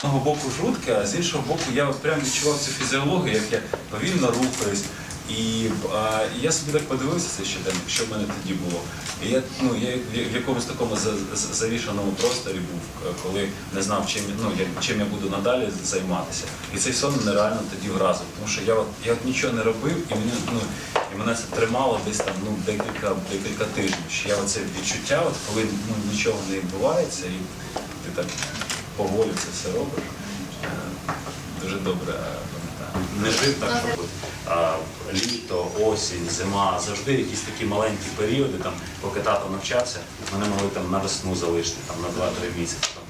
З одного боку жутке, а з іншого боку я прям відчував цю фізіологію, як я повільно рухаюсь. І, а, і я собі так подивився цей щоденник, що в мене тоді було. І я, ну, я в- якомусь такому за- за- завішаному просторі був, коли не знав, чим, ну, я- чим я буду надалі займатися. І цей сон мене реально тоді вразив, тому що я, от, я от нічого не робив, і мене, ну, і мене це тримало десь там ну, декілька, декілька тижнів. Що я оце відчуття, от, коли ну, нічого не відбувається, і ти так поволі це все робиш. е, Дуже добре пам'ятаю. Не жив так, щоб а, літо, осінь, зима, завжди якісь такі маленькі періоди, там, поки тато навчався, мене могли там на весну залишити там, на 2-3 місяці. Там.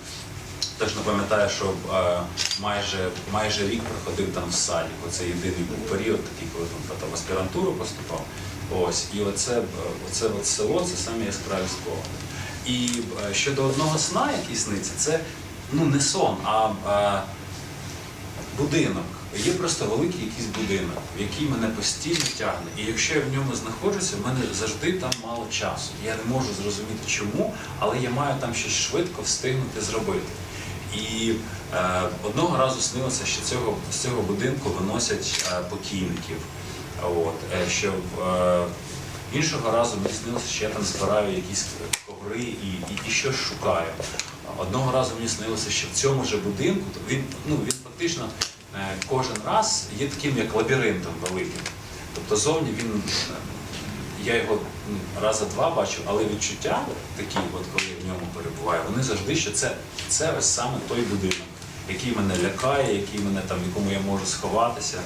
Точно пам'ятаю, що е, майже, майже рік проходив там в саді. Оце єдиний був період, такий, коли там тато в аспірантуру поступав. Ось, і оце, е, оце село це самі яскраві спогади. І е, щодо одного сна, який сниться, це ну, не сон, а е, будинок. Є просто великий якийсь будинок, в який мене постійно тягне. І якщо я в ньому знаходжуся, в мене завжди там мало часу. Я не можу зрозуміти чому, але я маю там щось швидко встигнути зробити. І е, одного разу снилося, що цього, з цього будинку виносять е, покійників. От, е, що е, іншого разу мені снилося, що я там збираю якісь коври і, і, і щось шукаю. Одного разу мені снилося, що в цьому же будинку він, ну, він фактично е, кожен раз є таким як лабіринтом великим. Тобто зовні він, е, я його ну, раза два бачу, але відчуття такі, от коли я в ньому перебуваю, вони завжди, що це, це ось саме той будинок, який мене лякає, який мене там, якому я можу сховатися.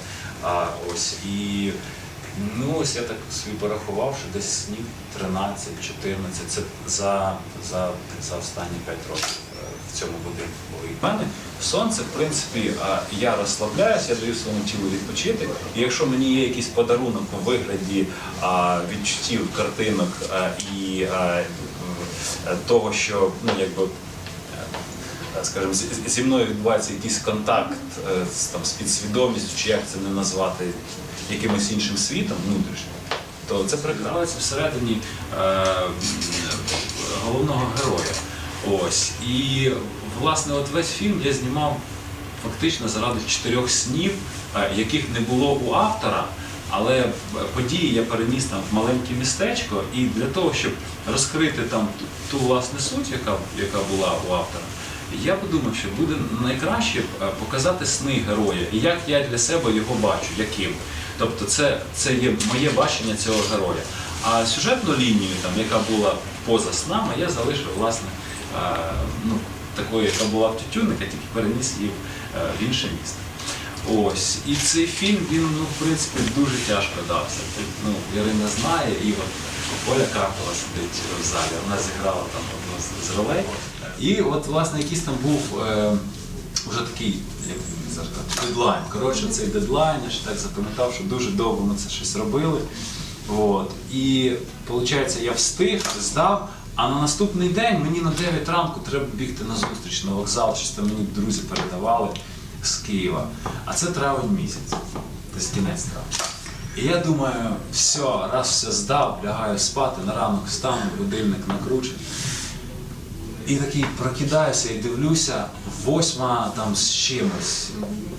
А, ось, і ну, ось я так собі порахував, що десь снів 13-14, це за, за, за останні 5 років е, в цьому будинку були. У мене сон це, в принципі, я розслабляюсь, я даю своєму тілу відпочити. І якщо мені є якийсь подарунок у вигляді відчуттів, картинок а, і е, того, що ну, якби, е, скажімо, зі- мною відбувається якийсь контакт е, там, з підсвідомістю, чи як це не назвати якимось іншим світом внутрішнім, то це прекрасно. Всередині е, головного героя. Ось. І власне от весь фільм я знімав фактично заради чотирьох снів, е, яких не було у автора. Але події я переніс там в маленьке містечко, і для того, щоб розкрити там ту, ту власне суть, яка, яка була у автора, я подумав, що буде найкраще е, показати сни героя і як я для себе його бачу, яким. Тобто це, це є моє бачення цього героя. А сюжетну лінію, там, яка була поза снами, я залишив власне е, ну, такою, яка була в Тютюнника, тільки переніс її в, е, в інше місто. Ось. І цей фільм, він, ну, в принципі, дуже тяжко дався. Ну, Ірина знає, і от Оля Карпова сидить в залі, вона зіграла там одну з ролей. І от, власне, якийсь там був е, вже такий, як він зараз дедлайн. Коротше, цей дедлайн, я ще так запам'ятав, що дуже довго ми це щось робили. От. І виходить, я встиг, здав, а на наступний день мені на 9 ранку треба бігти на зустріч на вокзал, щось там мені друзі передавали з Києва. А це травень місяць, десь кінець травня. І я думаю, все, раз все здав, лягаю спати, на ранок встану, будильник накручений. І такий прокидаюся і дивлюся, восьма там з чимось.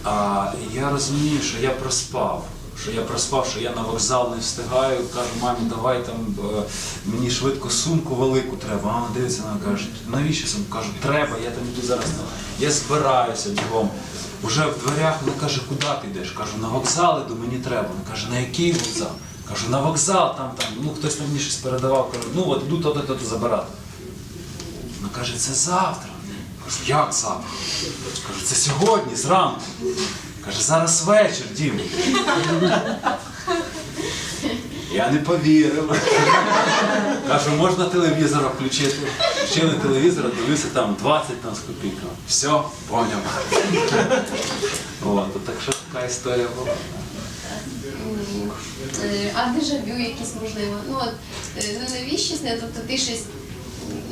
А я розумію, що я проспав. Що я проспав, що я на вокзал не встигаю, кажу, мамі, давай там е, мені швидко сумку велику треба. Мама дивиться на мене каже, навіщо сумку? Кажу, треба, я там йду зараз. Я збираюся бігом. Уже в дверях вона каже, куди ти йдеш? Кажу, на вокзал іду, мені треба. Вона каже, на який вокзал? Кажу, на вокзал, там, там, ну хтось там мені щось передавав, кажу, ну от йду то-то, то-то забирати. Каже, це завтра. Кажу, як завтра? Кажу, це сьогодні, зранку. Каже, зараз вечір, Дім. Я не повірив. Кажу, можна телевізор включити. Включили телевізор, дивився там 20 там з копійками. Все, поняв. От, так що така історія була. Е, А дежавю якісь можливо. Ну от е, ну навіщо? Тобто ти щось,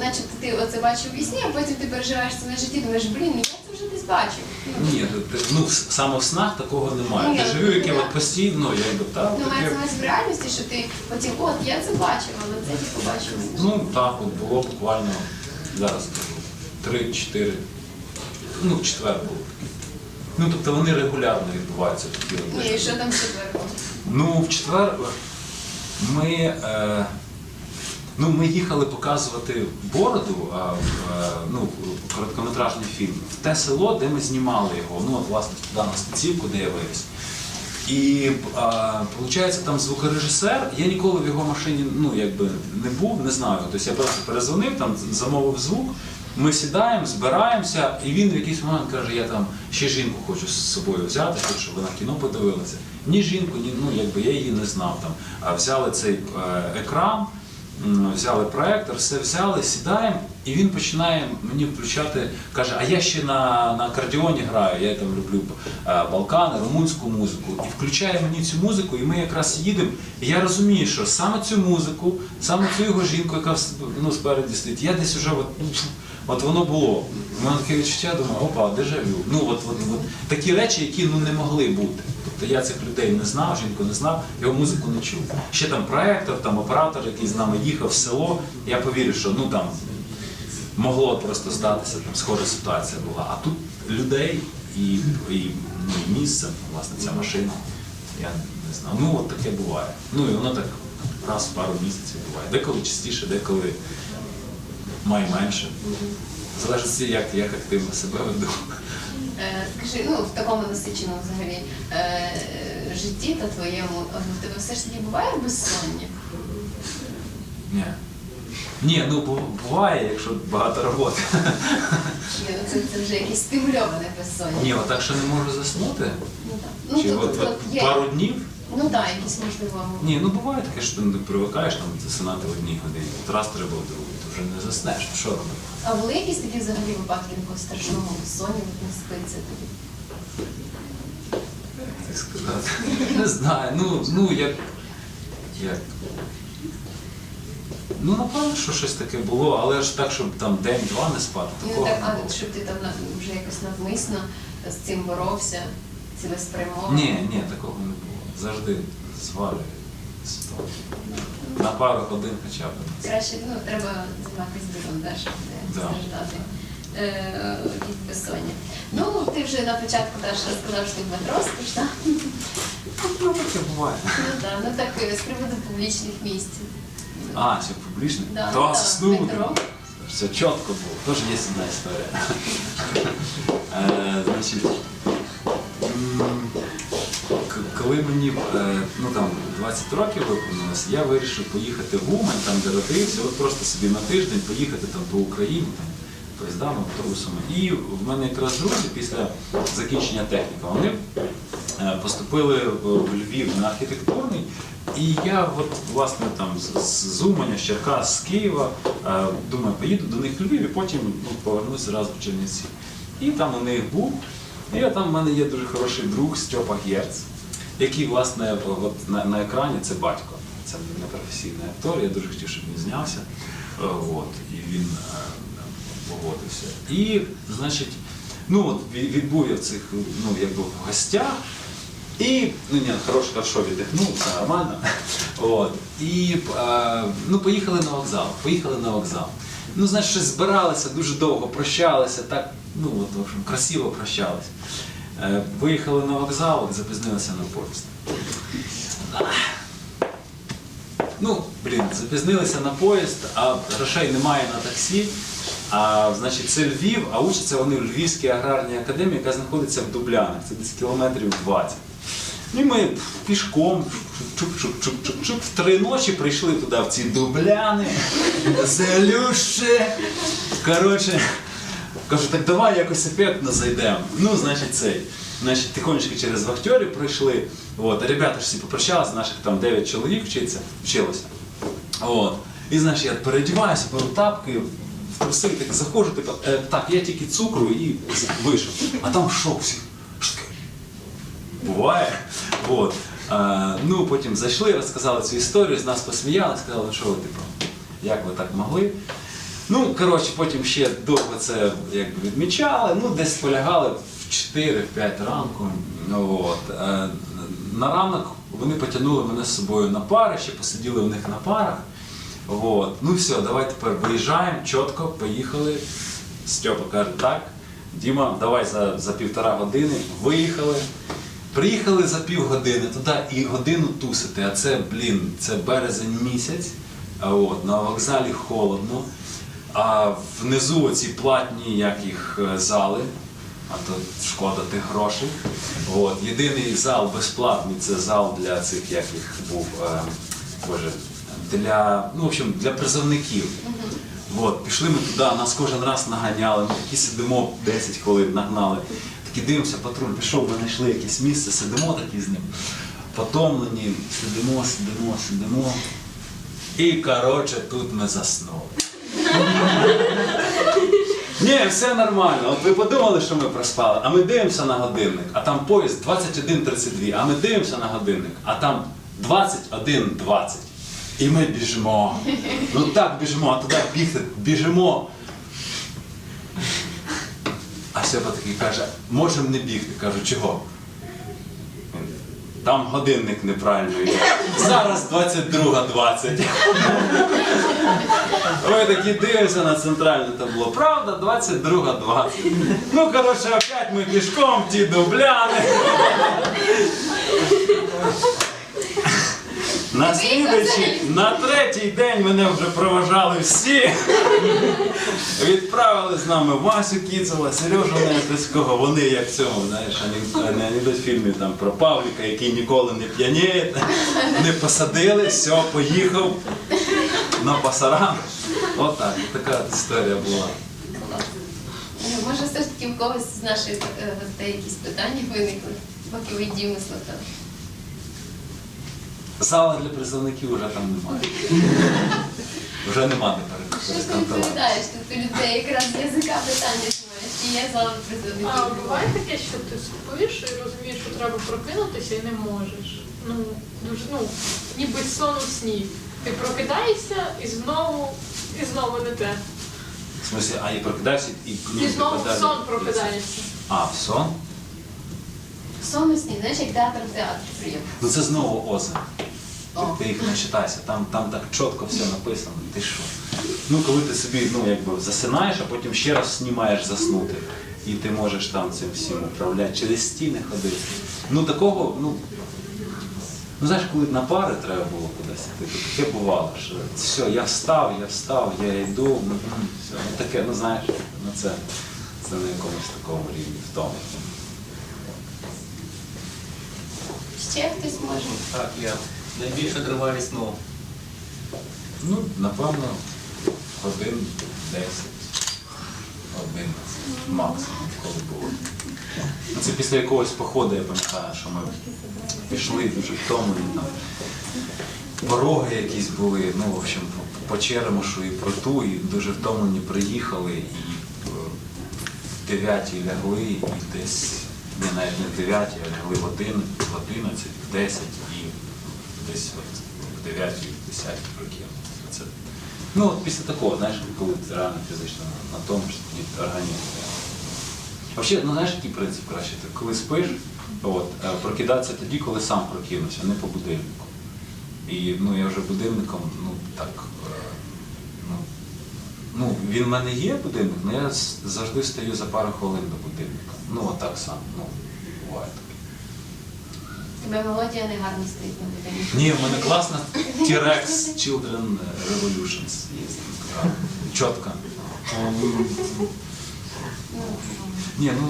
начебто ти оце бачив у сні, а потім ти переживаєш це на житті, думаєш, блін, я це вже десь бачив. Ну, Ні, ну саме в снах такого немає. Ні, Дежавю, яке ну, от постійно, я йду, так, Ну, таке. мається на увазі в реальності, що ти потім, от я це бачив, але це ти побачив. Ну так, от було буквально зараз 3-4 ну, в четвер було. Ну, тобто вони регулярно відбуваються такі от Ну і що там четверго? Ну, в четвер ми, е, ну, ми їхали показувати бороду, а, ну, короткометражний фільм, в те село, де ми знімали його. Ну, от, власне, туди на Стецівку, де я виріс. І виходить, там звукорежисер, я ніколи в його машині ну, якби, не був, не знаю. Тобто я просто перезвонив, там замовив звук, ми сідаємо, збираємося, і він в якийсь момент каже, я там ще жінку хочу з собою взяти, щоб вона кіно подивилася. Ні жінку, ні, ну якби я її не знав там. Взяли цей е, екран, взяли проектор, все взяли, сідаємо, і він починає мені включати, каже, а я ще на, на акордіоні граю, я там люблю е, Балкани, румунську музику. І включає мені цю музику, і ми якраз їдемо. І я розумію, що саме цю музику, саме цю його жінку, яка ну, спереді стоїть, я десь уже от, от воно було. У мене таке відчуття, думаю, опа, дежавю. Ну от, от, от такі речі, які ну не могли бути. Тобто я цих людей не знав, жінку не знав, його музику не чув. Ще там проектор, там оператор, який з нами їхав в село. Я повірю, що ну там могло просто статися, там схожа ситуація була. А тут людей і, і, ну, і місце, власне, ця машина. Я не знаю. Ну от таке буває. Ну і воно так раз в пару місяців буває. Деколи частіше, деколи має менше. Залежить, як, як активно себе веду. Е, Скажи, ну в такому насиченому взагалі е, житті та твоєму, в тебе все ж таки буває безсоння? Ні. Ні, ну буває, якщо багато роботи. Ні, ну це, це вже якесь стимульоване безсоння. Ні, отак що не можу заснути. Ну, так. ну, Чи тут- от, от є. пару днів. Ну так, якісь можливо. Ні, ну буває таке, що ти не привикаєш там засинати в одній годині. От раз треба в другу, вже не заснеш. Ну що робити? А були якісь такі взагалі випадки такого страшного от не спиться тобі? Як так сказати? Не знаю. Ну, ну як. Як? Ну, напевно, що щось таке було, але ж так, щоб там день-два не спати. Ну Такого так, не а щоб ти там на- вже якось навмисно з цим боровся, цілеспрямовано? Ні, ні, такого не було. Завжди звалює ситуацію. На пару годин хоча б. Краще ну, треба займатися ділом, да, щоб не Да. страждати е, від безсоння. Ну, ти вже на початку теж розказав, що ти в метро спиш, так? Ну, таке буває. Ну так, ну так е, з приводу публічних місць. А, це публічне? Да, То да, заснув. метро. Все чітко було. Теж є одна історія. Е, Значить, м, коли мені е, ну, там, 20 років виповнилося, я вирішив поїхати в Умань, там де родився, от просто собі на тиждень поїхати там по Україні, там, поїздами, автобусами. І в мене якраз друзі після закінчення техніка, вони е, поступили в Львів на архітектурний. І я от, власне там з- Уманя, з Черкас, з Києва, е, думаю, поїду до них в Львів і потім ну, повернуся разом в Чернівці. І там у них був. І там в мене є дуже хороший друг Стьопа Герц, який, власне, от на, на екрані це батько. Це не професійний актор, я дуже хотів, щоб він знявся. Е, От, і він е, погодився. І, значить, ну от відбув я в цих, ну, якби в гостях. І, ну ні, хорошо, хорошо віддихнув, все нормально. От. І е, ну, поїхали на вокзал. Поїхали на вокзал. Ну, значить, щось збиралися дуже довго, прощалися, так, ну, от, в общем, красиво прощалися. Е, виїхали на вокзал, запізнилися на поїзд. Ну, блін, запізнилися на поїзд, а грошей немає на таксі. А, значить, це Львів, а учаться вони в Львівській аграрній академії, яка знаходиться в Дублянах. Це десь кілометрів 20. Ну і ми пішком, чук-чук-чук-чук-чук, в три ночі прийшли туди, в ці дубляни, залюще. Коротше, кажу, так давай якось ефектно зайдемо. Ну, значить, цей. Значить, тихонечко через вахтерів прийшли. От, а ребята ж всі попрощалися, наших там 9 чоловік вчиться, вчилося. От. І значить, я передіваюся, беру тапки, в труси, так заходжу, типу, е, так, я тільки цукру і вийшов. А там шок всіх. Що таке? Буває. От. Е, ну, потім зайшли, розказали цю історію, з нас посміяли, сказали, ну що типу, як ви так могли. Ну, коротше, потім ще довго це якби відмічали, ну, десь полягали в 4-5 ранку. Ну, От. Е, на ранок вони потягнули мене з собою на пари, ще посиділи в них на парах. От. Ну все, давай тепер виїжджаємо, чітко, поїхали. Степа каже, так. Діма, давай за, за півтора години. Виїхали. Приїхали за півгодини туди і годину тусити. А це, блін, це березень місяць. От на вокзалі холодно. А внизу оці платні, як їх е, зали. А то шкода тих грошей. От. Єдиний зал безплатний це зал для цих, як їх був, е, боже, для, ну, в общем, для призовників. От, пішли ми туди, нас кожен раз наганяли, ми такі сидимо 10 хвилин нагнали. Такі дивимося, патруль пішов, ми знайшли якесь місце, сидимо такі з ним. Потомлені, сидимо, сидимо, сидимо. І коротше, тут ми заснули. Ні, все нормально. От ви подумали, що ми проспали, а ми дивимося на годинник, а там поїзд 21.32, а ми дивимося на годинник, а там 21.20. І ми біжимо. Ну так біжимо, а туди бігти, біжимо. А Сьопа такий каже, можемо не бігти. Кажу, чого? Там годинник неправильно йде. Зараз 22.20. Ви такі дивимося на центральне табло. Правда, 22.20. Ну, коротше, опять ми пішком ті дубляни. На слідуючий, на третій день мене вже проважали всі. Відправили з нами Васю Кіцела, Сережу Нестецького. Вони як в цьому, знаєш, анекдот фільмі там про Павліка, який ніколи не п'яніє. Не посадили, все, поїхав на пасаран. Отак, така історія була. Ну, Може, все ж таки в когось з наших е, гостей якісь питання виникли, поки ви Діму слухали. Зала для призовників вже там немає. Вже нема де Що ти відповідаєш? Тут у людей якраз язика питання знаєш, чи є зала А призовників? буває таке, що ти спиш і розумієш, що треба прокинутися і не можеш. Ну, дуже, ну, ніби сон у сні. Ти прокидаєшся і знову, і знову не те. В смысле, а і прокидався і І знову в сон прокидаєшся. А, в сон? Сон у сні, знаєш, як театр в театрі прийом. Ну це знову озеро. Ти їх не читайся, там, там так чітко все написано. Ти що? Ну, коли ти собі ну, якби засинаєш, а потім ще раз знімаєш заснути. І ти можеш там цим всім управляти, через стіни ходити. Ну такого, ну. Ну знаєш, коли на пари треба було кудись, йти, то таке бувало, що все, я встав, я встав, я йду, мгм, все. Ну таке, ну знаєш, ну це, це на якомусь такому рівні втоми. Ще хтось може? Так, я найбільше тривалість сну. Ну, напевно, годин 10, 11 максимум, коли було. Ну, Це після якогось походу, я пам'ятаю, що ми пішли дуже втомлені там. Пороги якісь були, ну, в общем, по- Черемошу і проту, і дуже втомлені приїхали, і е, в 9 лягли, і десь, ні, навіть не в 9, а лягли в 11, в 11, в 10 і десь от в 9, в 10 років. Це, ну, от після такого, знаєш, коли ти реально фізично на тому, тоді організм. Взагалі, ну знаєш, який принцип краще? Ти коли спиш, от, е, прокидатися тоді, коли сам прокинувся, не по будильнику. І ну, я вже будильником, ну так. е, Ну, ну, він в мене є будильник, але я завжди встаю за пару хвилин до будильника. Ну, отак сам, ну, буває. Тебе мелодія не гарно стоїть на будинку. Ні, в мене класна T-Rex Children Revolutions є. така Чітка. Ні, ну.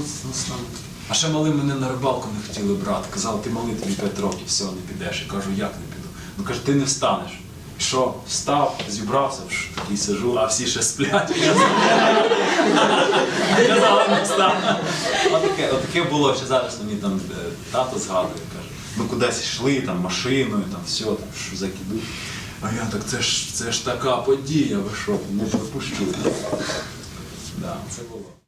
А ще малим мене на рибалку не хотіли брати. Казали, ти малий тобі 5 років, все, не підеш. Я кажу, як не піду? Ну каже, ти не встанеш. Що, встав, зібрався, такий сижу, а всі ще сплять. Казали, не встану. Отаке, було, що зараз мені там е, тато згадує, ми кудись йшли, там машиною, там все, там що закиду. А я так, це ж це ж така подія, ви що, не пропущу. Да, це було.